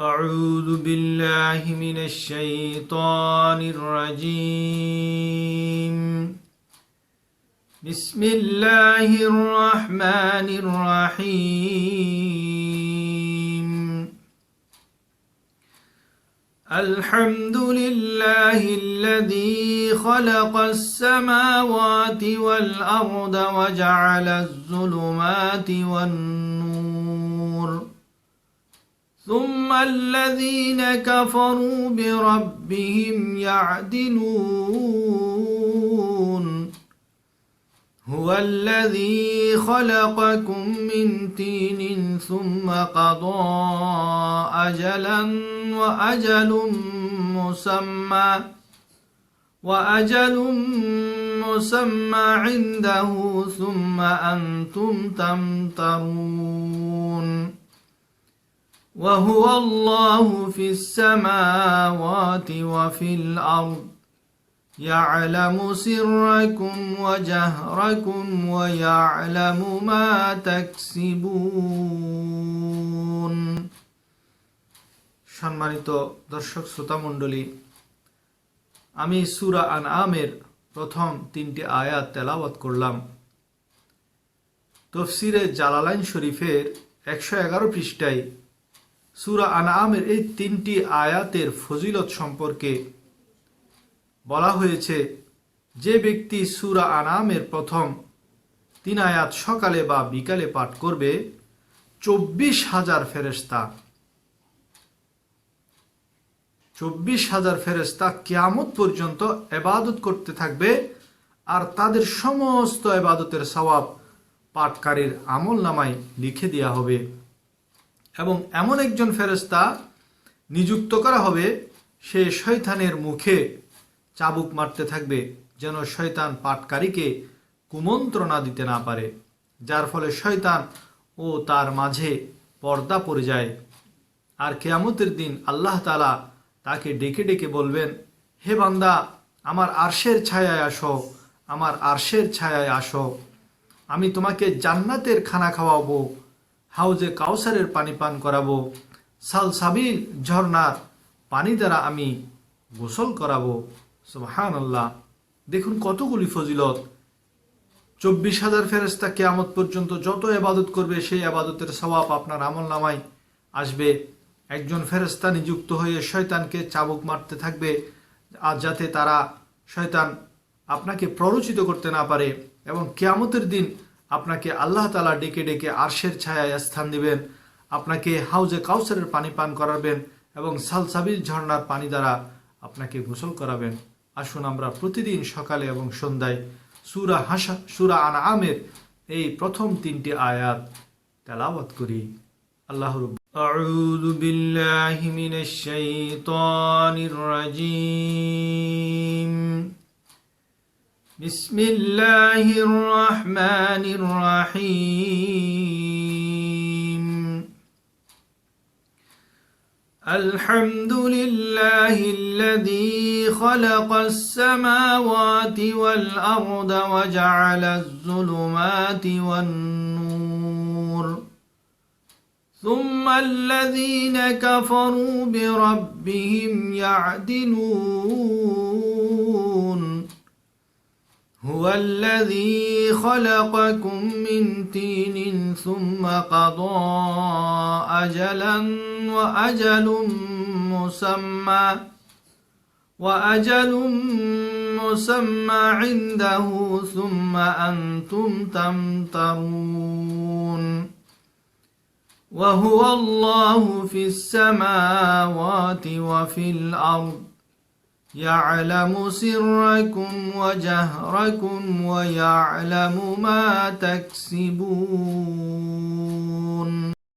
أعوذ بالله من الشيطان الرجيم. بسم الله الرحمن الرحيم. الحمد لله الذي خلق السماوات والأرض وجعل الظلمات والنور. ثم الذين كفروا بربهم يعدلون. هو الذي خلقكم من تين ثم قضى أجلا وأجل مسمى وأجل مسمى عنده ثم أنتم تمترون. وهو الله في السماوات وفي الأرض يعلم سركم وجهركم ويعلم ما تكسبون সম্মানিত দর্শক শ্রোতা মণ্ডলী আমি সুরা আন আমের প্রথম তিনটি আয়াত তেলাওয়াত করলাম তফসিরে জালালাইন শরীফের একশো এগারো পৃষ্ঠায় সুরা আনআমের এই তিনটি আয়াতের ফজিলত সম্পর্কে বলা হয়েছে, যে ব্যক্তি সুরা আনামের প্রথম তিন আয়াত সকালে বা বিকালে পাঠ করবে, চব্বিশ হাজার ফেরেস্তা চব্বিশ হাজার ফেরেস্তা কিয়ামত পর্যন্ত এবাদত করতে থাকবে আর তাদের সমস্ত এবাদতের সওয়াব পাঠকারীর আমল নামায় লিখে দেওয়া হবে। এবং এমন একজন ফেরেস্তা নিযুক্ত করা হবে, সে শয়তানের মুখে চাবুক মারতে থাকবে, যেন শয়তান পাটকারীকে কুমন্ত্রণা দিতে না পারে, যার ফলে শয়তান ও তার মাঝে পর্দা পড়ে যায়। আর কেয়ামতের দিন আল্লাহ তালা তাকে ডেকে ডেকে বলবেন, হে বান্দা, আমার আরশের ছায়ায় আসো, আমার আরশের ছায়ায় আসো। আমি তোমাকে জান্নাতের খানা খাওয়াবো হাউজে কাউসারের পানি পান করাবো, সালসাবিল ঝর্নার পানি দ্বারা আমি গোসল করাবো। সুবহান আল্লাহ দেখুন কতগুলি ফজিলত। চব্বিশ হাজার ফেরেস্তা কেয়ামত পর্যন্ত যত আবাদত করবে, সেই আবাদতের সবাব আপনার আমল নামায় আসবে। একজন ফেরেস্তা নিযুক্ত হয়ে শয়তানকে চাবুক মারতে থাকবে, আর যাতে তারা শয়তান আপনাকে প্ররোচিত করতে না পারে, এবং কেয়ামতের দিন আপনাকে আল্লাহ তালা ডেকে ডেকে আরশের ছায়ায় স্থান দিবেন আপনাকে হাউজে কাউসারের পানি পান করাবেন এবং সালসাবিল ঝর্ণার পানি দ্বারা আপনাকে গোসল করাবেন আসুন আমরা প্রতিদিন সকালে এবং সন্ধ্যায় সুরা হাসা সুরা আনা আমের এই প্রথম তিনটি আয়াত তেলাওয়াত করি আল্লাহ أعوذ بالله من الشيطان الرجيم بسم الله الرحمن الرحيم الحمد لله الذي خلق السماوات والأرض وجعل الظلمات والنور ثم الذين كفروا بربهم يعدلون هو الذي خلقكم من تين ثم قضى أجلا وأجل مسمى وأجل مسمى عنده ثم أنتم تمترون وهو الله في السماوات وفي الأرض يعلم سركم وجهركم ويعلم ما تكسبون.